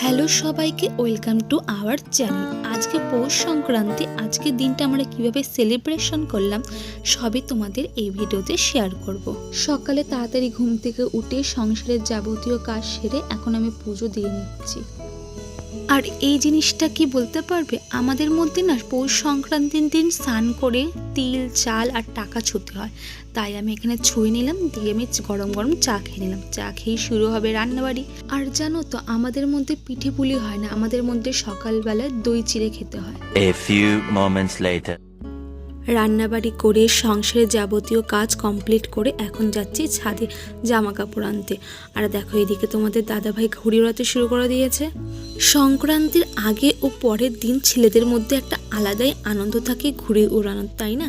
Hello সবাইকে welcome to our channel আজকে পৌষ সংক্রান্তি, আজকের দিনটা আমরা কীভাবে সেলিব্রেশন করলাম, সবই তোমাদের এই ভিডিওতে শেয়ার করব। সকালে তাড়াতাড়ি ঘুম থেকে উঠে সংসারের যাবতীয় কাজ সেরে এখন আমি পুজো দিয়ে নিচ্ছি আর এই জিনিসটা কি বলতে পারবে? আমাদের মধ্যে না পৌষ সংক্রান্তির দিন স্নান করে তিল, চাল আর টাকা ছুটি হয়। তাই আমি এখানে ছুঁয়ে নিলাম, দিয়ে আমি গরম গরম চা খেয়ে নিলাম। চা খেয়েই শুরু হবে রান্নাবাড়ি। আর জানো তো, আমাদের মধ্যে পিঠে পুলি হয় না, আমাদের মধ্যে সকালবেলায় দই চিড়ে খেতে হয়। A few moments later. রান্নাবাড়ি করে সংসারের যাবতীয় কাজ কমপ্লিট করে এখন যাচ্ছি ছাদে জামা কাপড় আনতে। আর দেখো, এদিকে তোমাদের দাদাভাই ঘুড়ি ওড়াতে শুরু করে দিয়েছে। সংক্রান্তির আগে ও পরের দিন ছেলেদের মধ্যে একটা আলাদাই আনন্দ থাকে ঘুড়ি ওড়ানোর, তাই না?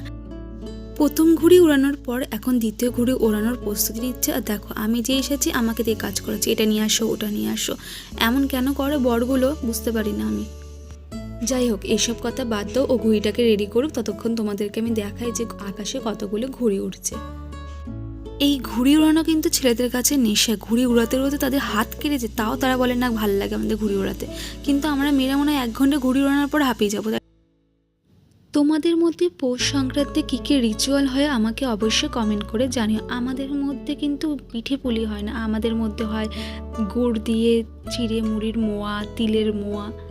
প্রথম ঘুড়ি উড়ানোর পর এখন দ্বিতীয় ঘুড়ি ওড়ানোর প্রস্তুতি নিচ্ছে আর দেখো, আমি যে এসেছি, আমাকে দিয়ে কাজ করেছি এটা নিয়ে আসো, ওটা নিয়ে আসো। এমন কেন করে বড়গুলো? বুঝতে পারি না আমি। যাই হোক, এইসব কথা বাদ দাও ও ঘুড়িটাকে রেডি করুক, ততক্ষণ তোমাদেরকে আমি দেখাই যে আকাশে কতগুলো ঘুড়ি উঠছে। এই ঘুড়ি উড়ানো কিন্তু ছেলেদের কাছে নেশা। ঘুড়ি উড়াতে উড়াতে তাদের হাত কেড়ে কেটেছে তাও তারা বলে, না, ভালো লাগে আমাদের ঘুড়ি উড়াতে। কিন্তু আমরা মেয়েরা মনে হয় এক ঘণ্টা ঘুড়ি উড়ানোর পর হাঁপিয়ে যাব। তোমাদের মধ্যে পৌষ সংক্রান্তি কী কী রিচুয়াল হয় আমাকে অবশ্যই কমেন্ট করে জানিও। আমাদের মধ্যে কিন্তু পিঠে পুলি হয় না। আমাদের মধ্যে হয় গুড় দিয়ে চিড়ে মুড়ির মোয়া, তিলের মোয়া।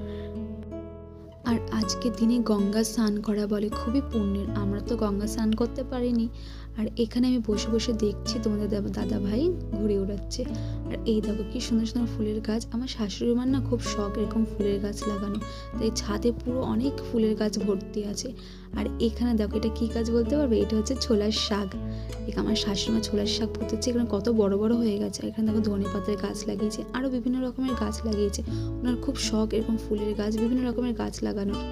আর আজকের দিনে গঙ্গা স্নান করা বলে খুবই পুণ্যের। আমরা তো গঙ্গা স্নান করতে পারিনি। আর এখানে আমি বসে বসে দেখছি তোমাদের দাদা- ভাই ঘুরে উড়াচ্ছে। আর এই দেখো কি সুন্দর সুন্দর ফুলের গাছ। আমার শাশুড়ি মার না খুব শখ এরকম ফুলের গাছ লাগানো। তাই ছাদে পুরো অনেক ফুলের গাছ ভর্তি আছে। আর এখানে দেখো, এটা কী কাজ বলতে পারবে? এটা হচ্ছে ছোলার শাক। এখানে আমার শাশুড়িমা ছোলার শাক পুঁতেছে, এখানে কত বড় বড় হয়ে গেছে। এখানে দেখো ধনে পাতার গাছ লাগিয়েছে আরও বিভিন্ন রকমের গাছ লাগিয়েছে। ওনার খুব শখ এরকম ফুলের গাছ, বিভিন্ন রকমের গাছ লাগানোর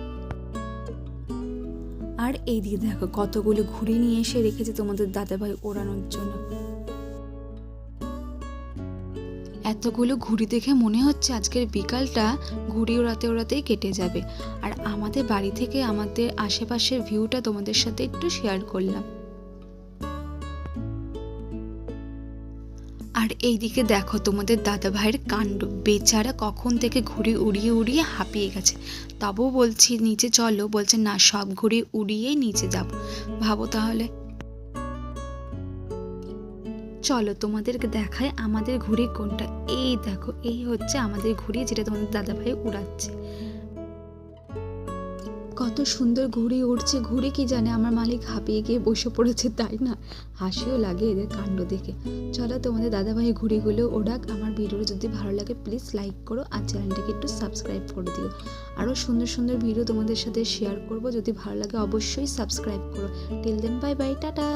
আর এই দিকে দেখো, কতগুলো ঘুড়ি নিয়ে এসে রেখেছে তোমাদের দাদাভাই ওড়ানোর জন্য। এতগুলো ঘুড়ি দেখে মনে হচ্ছে আজকের বিকালটা ঘুড়ি ওড়াতে ওড়াতেই কেটে যাবে। আর আমাদের বাড়ি থেকে আমাদের আশেপাশের ভিউটা তোমাদের সাথে একটু শেয়ার করলাম। আর এইদিকে দেখো তোমাদের দাদা ভাইয়ের কাণ্ড। বেচারা কখন থেকে ঘুড়ি উড়িয়ে উড়িয়ে হাঁপিয়ে গেছে। তবুও বলছি, নিচে চলো। বলছে, না, সব ঘুড়ি উড়িয়েই নিচে যাব। ভাবো তাহলে। চলো তোমাদেরকে দেখায় আমাদের ঘুড়ি কোনটা। এই দেখো, এই হচ্ছে আমাদের ঘুড়ি যেটা তোমাদের দাদা ভাই উড়াচ্ছে। কত সুন্দর ঘুড়ি উড়ছে, ঘুড়ি কি জানে? আমার মালিক হাঁপিয়ে গিয়ে বসে পড়েছে, তাই না? হাসিও লাগে এদের কাণ্ড দেখে। চলো তোমাদের দাদাভাই ঘুড়িগুলো ওড়াক আমার ভিডিও যদি ভালো লাগে প্লিজ লাইক করো আর চ্যানেলটাকে একটু সাবস্ক্রাইব করে দিও। আরও সুন্দর সুন্দর ভিডিও তোমাদের সাথে শেয়ার করব। যদি ভালো লাগে, অবশ্যই সাবস্ক্রাইব করো। Till then bye bye tata!